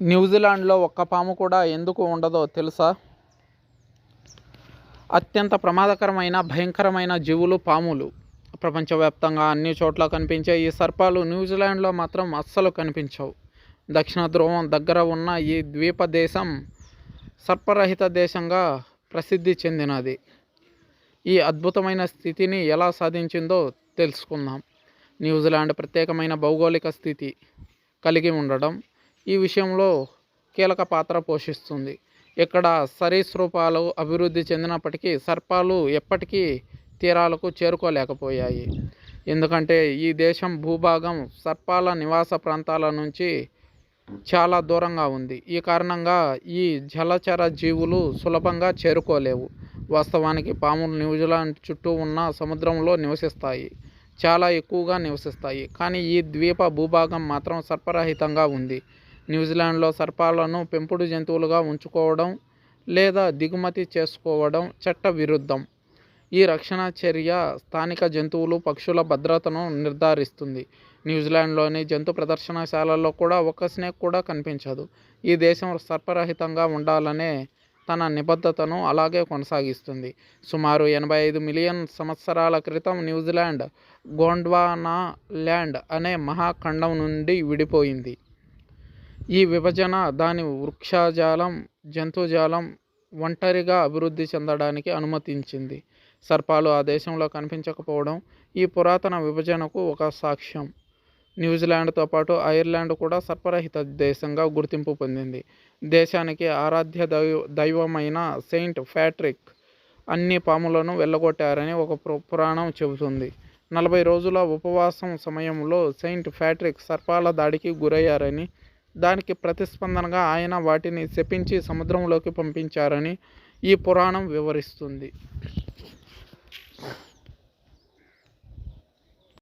న్యూజిలాండ్లో ఒక్క పాము కూడా ఎందుకు ఉండదో తెలుసా? అత్యంత ప్రమాదకరమైన భయంకరమైన జీవులు పాములు. ప్రపంచవ్యాప్తంగా అన్ని చోట్ల కనిపించే ఈ సర్పాలు న్యూజిలాండ్లో మాత్రం అస్సలు కనిపించవు. దక్షిణ ధ్రువం దగ్గర ఉన్న ఈ ద్వీప దేశం సర్పరహిత దేశంగా ప్రసిద్ధి చెందినది. ఈ అద్భుతమైన స్థితిని ఎలా సాధించిందో తెలుసుకుందాం. న్యూజిలాండ్ ప్రత్యేకమైన భౌగోళిక స్థితి కలిగి ఉండడం ఈ విషయంలో కీలక పాత్ర పోషిస్తుంది. ఇక్కడ సరీసృపాలు అభివృద్ధి చెందినప్పటికీ సర్పాలు ఎప్పటికీ తీరాలకు చేరుకోలేకపోయాయి. ఎందుకంటే ఈ దేశం భూభాగం సర్పాల నివాస ప్రాంతాల నుంచి చాలా దూరంగా ఉంది. ఈ కారణంగా ఈ జలచర జీవులు సులభంగా చేరుకోలేవు. వాస్తవానికి పాములు న్యూజిలాండ్ చుట్టూ ఉన్న సముద్రంలో నివసిస్తాయి. చాలా ఎక్కువగా నివసిస్తాయి. కానీ ఈ ద్వీప భూభాగం మాత్రం సర్పరహితంగా ఉంది. న్యూజిలాండ్లో సర్పాలను పెంపుడు జంతువులుగా ఉంచుకోవడం లేదా దిగుమతి చేసుకోవడం చట్ట విరుద్ధం. ఈ రక్షణ చర్య స్థానిక జంతువులు పక్షుల భద్రతను నిర్ధారిస్తుంది. న్యూజిలాండ్లోని జంతు ప్రదర్శనశాలల్లో కూడా ఒక్క స్నేక్ కూడా కనిపించదు. ఈ దేశం సర్పరహితంగా ఉండాలనే తన నిబద్ధతను అలాగే కొనసాగిస్తుంది. సుమారు ఎనభై ఐదు మిలియన్ సంవత్సరాల క్రితం న్యూజిలాండ్ గోండ్వానా ల్యాండ్ అనే మహాఖండం నుండి విడిపోయింది. ఈ విభజన దాని వృక్షజాలం జంతుజాలం ఒంటరిగా అభివృద్ధి చెందడానికి అనుమతించింది. సర్పాలు ఆ దేశంలో కనిపించకపోవడం ఈ పురాతన విభజనకు ఒక సాక్ష్యం. న్యూజిలాండ్తో పాటు ఐర్లాండ్ కూడా సర్పరహిత దేశంగా గుర్తింపు పొందింది. దేశానికి ఆరాధ్య దైవ దైవమైన సెయింట్ ప్యాట్రిక్ అన్ని పాములను వెళ్ళగొట్టారని ఒక పు- పురాణం చెబుతుంది. నలభై రోజుల ఉపవాసం సమయంలో సెయింట్ ప్యాట్రిక్ సర్పాల దాడికి గురయ్యారని దానికి ప్రతిస్పందనగా ఆయన వాటిని శపించి సముద్రంలోకి పంపించారని ఈ పురాణం వివరిస్తుంది.